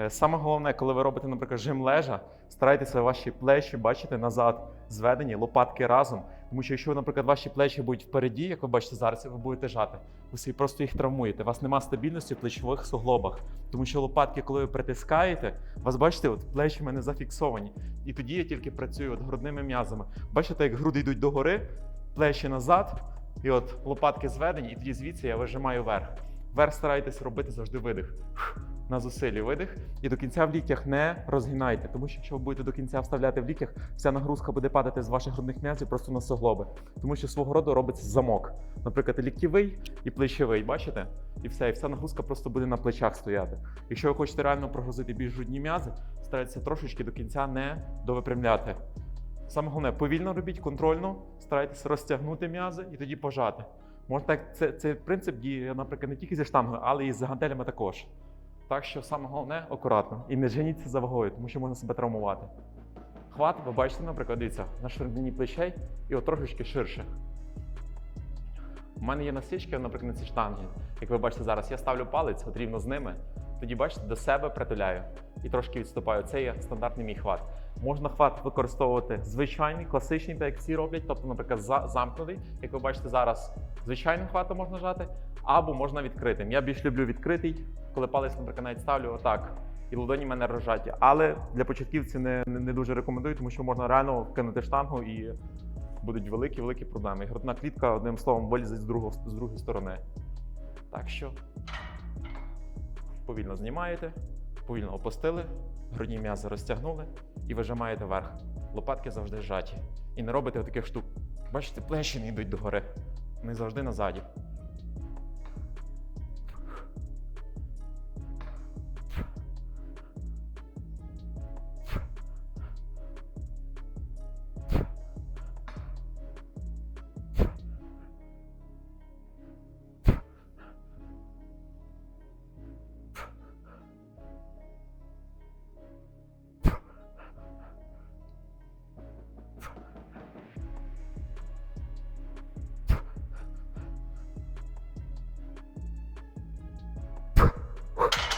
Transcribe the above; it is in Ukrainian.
Е, Саме головне, коли ви робите, наприклад, жим лежа, старайтеся ваші плечі бачити назад, зведені, лопатки разом. Тому що якщо, наприклад, ваші плечі будуть впереді, як ви бачите зараз, ви будете жати, ви собі просто їх травмуєте. У вас нема стабільності в плечових суглобах. Тому що лопатки, коли ви притискаєте, вас бачите, от плечі в мене зафіксовані. І тоді я тільки працюю от грудними м'язами. Бачите, як груди йдуть догори, плечі назад, і от лопатки зведені, і тоді звідси я вижимаю вверх. Вверх старайтесь робити завжди видих. На зусиллі видих. І до кінця в ліктях не розгинайте, тому що якщо ви будете до кінця вставляти в ліктях, вся нагрузка буде падати з ваших грудних м'язів просто на суглоби. Тому що свого роду робиться замок. Наприклад, і ліктєвий і плечовий, бачите? І все, і вся нагрузка просто буде на плечах стояти. Якщо ви хочете реально прогрузити більш грудні м'язи, старайтеся трошечки до кінця не довипрямляти. Саме головне, повільно робіть, контрольно, старайтеся розтягнути м'язи і тоді пожати. Можна так, це, цей принцип діє, наприклад, не тільки зі штангою, але і з гантелями також. Так що саме головне акуратно і не женіться за вагою, тому що можна себе травмувати. Хват, ви бачите, наприклад, дивіться, на ширині плечей і от трошечки ширше. У мене є насічки, наприклад, на ці штанги. Як ви бачите зараз, я ставлю палець от рівно з ними. Тоді, бачите, до себе притуляю і трошки відступаю. Це є стандартний мій хват. Можна хват використовувати звичайний, класичний, так як всі роблять, тобто, наприклад, замкнутий. Як ви бачите зараз, звичайним хватом можна жати, або можна відкритим. Я більш люблю відкритий, коли палець, наприклад, навіть ставлю отак. І ладоні в мене розжаті. Але для початківців не, не, не дуже рекомендую, тому що можна реально вкинути штангу і будуть великі-великі проблеми. І грудна клітка, одним словом, вилізе з, другого, з другої сторони. Так що повільно знімаєте, повільно опустили, грудні м'язи розтягнули і вижимаєте вверх. Лопатки завжди зжаті. І не робите таких штук. Бачите, плечі не йдуть догори. Вони завжди назаді. Whew.